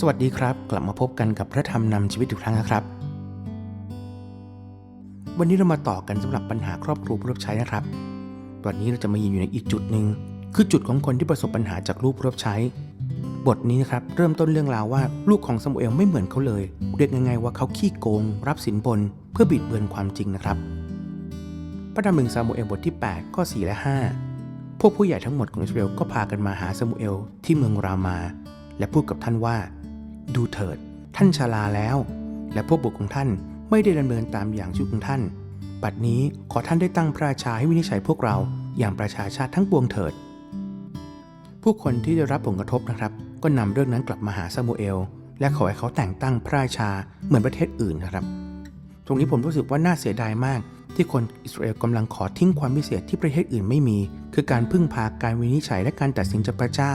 สวัสดีครับ กลับมาพบกันกับพระธรรมนำชีวิตอีกครั้งนะครับ วันนี้เรามาต่อกันสำหรับปัญหาครอบครัวผู้รับใช้นะครับวันนี้เราจะมายืนอยู่ในอีกจุดหนึ่งคือจุดของคนที่ประสบปัญหาจากลูกผู้รับใช้ บทนี้นะครับเริ่มต้นเรื่องราวว่าลูกของซามูเอลไม่เหมือนเขาเลย เรียกง่ายๆว่าเขาขี้โกง รับสินบน เพื่อบิดเบือนความจริงนะครับ พระธรรมหนึ่งซามูเอลบทที่8ข้อ4และ5พวกผู้ใหญ่ทั้งหมดของอิสราเอลก็พากันมาหาซามูเอลที่เมืองรามา และพูดกับท่านว่า ดูเถิด ท่านชราแล้ว และพวกบุตรของท่านไม่ได้ดำเนินตามอย่างชีวิตของท่านบัดนี้ขอท่านได้ตั้งพระราชาให้วินิจฉัยพวกเราอย่างประชาชาติทั้งปวงเถิด ผู้คนที่ได้รับผลกระทบนะครับ ก็นำเรื่องนั้นกลับมาหาซามูเอล และขอให้เขาแต่งตั้งพระราชาเหมือนประเทศอื่นนะครับ ตรงนี้ผมรู้สึกว่าน่าเสียดายมาก ที่คนอิสราเอลกำลังขอทิ้งความพิเศษที่ประเทศอื่นไม่มี คือการพึ่งพาการวินิจฉัยและการตัดสินจากพระเจ้า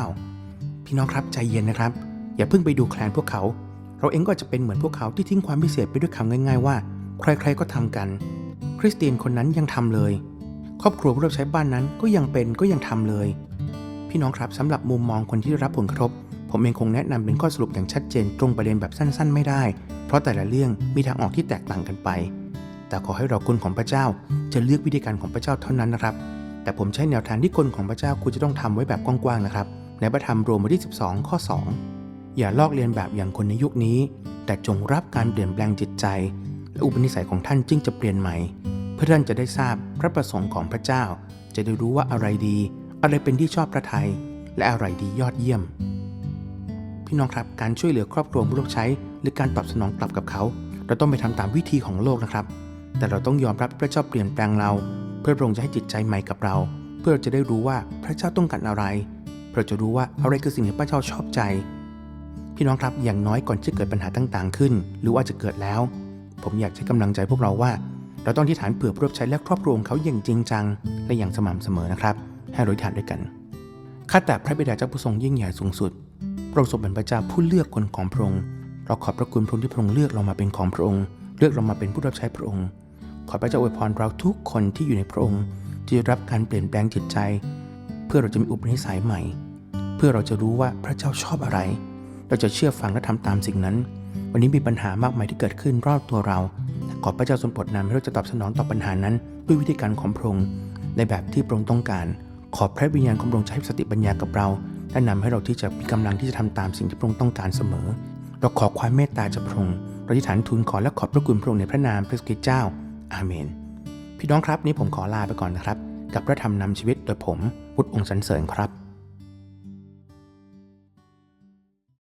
พี่น้องครับใจเย็นนะครับ อย่าเพิ่งไปดูแคลนพวกเขา เราเองก็จะเป็นเหมือนพวกเขาที่ทิ้งความพิเศษไปด้วยคำง่าย ๆว่า ใครๆก็ทำกัน คริสเตียนคนนั้นยังทำเลย ครอบครัวผู้รับใช้บ้านนั้นก็ยังเป็นก็ยังทำเลย พี่น้องครับสำหรับมุมมองคนที่รับผลกระทบ ผมเองคงแนะนำเป็นข้อสรุปอย่างชัดเจนตรงประเด็นแบบสั้น ๆ ไม่ได้ เพราะแต่ละเรื่องมีทางออกที่แตกต่างกันไป แต่ขอให้เราคนของพระเจ้าจะเลือกวิธีการของพระเจ้าเท่านั้นนะครับ แต่ผมใช้แนวทางที่คนของพระเจ้าควรจะต้องทำไว้แบบกว้างๆนะครับในพระธรรมโรมบทที่ 12 ข้อ 2 อย่าลอกเลียนแบบอย่างคนในยุคนี้ แต่จงรับการเปลี่ยนแปลงจิตใจ และอุปนิสัยของท่านจึงจะเปลี่ยนใหม่ เพื่อท่านจะได้ทราบพระประสงค์ของพระเจ้า จะได้รู้ว่าอะไรดี อะไรเป็นที่ชอบพระทยัยและอะไรดียอดเยี่ยม พี่น้องครับการช่วยเหลือครอบครัวผู้รับใช้ หรือการตอบสนองกลับกับเขา เราต้องไปทำตามวิธีของโลกนะครับ แต่เราต้องยอมรับพระเจ้าเปลี่ยนแปลงเรา เพื่อพระองค์จะให้จิตใจใหม่กับเรา เพื่อเราจะได้รู้ว่าพระเจ้าต้องการอะไรเพื่อเราจะรู้ว่าอะไรคือสิ่งที่พระเจ้าชอบใจ พี่น้องครับอย่างน้อยก่อนจะเกิดปัญหาต่างๆ ขึ้น หรือว่าจะเกิดแล้ว ผมอยากให้กำลังใจพวกเราว่า เราต้องที่ฐานเผื่อผู้รับใช้และครอบครัวของเขาอย่างจริงจัง และอย่างสม่ำเสมอนะครับ ให้ราอธิษฐานด้วยกันข้าแต่พระบิดาเจ้าผู้ทรงยิ่งใหญ่สูงสุดพระองค์ทรงเป็นพระเจ้าผู้เลือกคนของพระองค์เราขอบพระคุณพระองค์ที่พระองค์เลือกเรามาเป็นของพระองค์ เลือกเรามาเป็นผู้รับใช้พระองค์ ขอพระเจ้าอวยพรเราทุกคนที่อยู่ในพระองค์ที่รับการเปลี่ยนแปลงจิตใจ เพื่อเราจะมีอุปนิสัยใหม่ เพื่อเราจะรู้ว่าพระเจ้าชอบอะไร เราจะเชื่อฟังและทำตามสิ่งนั้น วันนี้มีปัญหามากมายที่เกิดขึ้นรอบตัวเรา ขอพระเจ้าทรงโปรดนำให้เราจะตอบสนองต่อปัญหานั้น ด้วยวิธีการของพระองค์ในแบบที่พระองค์ต้องการ ขอพระวิญญาณของพระองค์ใช้สติปัญญากับเราและนำให้เราที่จะมีกำลังที่จะทำตามสิ่งที่พระองค์ต้องการเสมอ เราขอความเมตตาจากพระองค์เราที่ฐานทูลขอและขอบพระคุณพระองค์ในพระนามพระสุคริสต์เจ้า อาเมน พี่น้องครับนี้ผมขอลาไปก่อนนะครับ กับพระธรรมนำชีวิตโดยผมวุฒิองค์สันเสริญครับ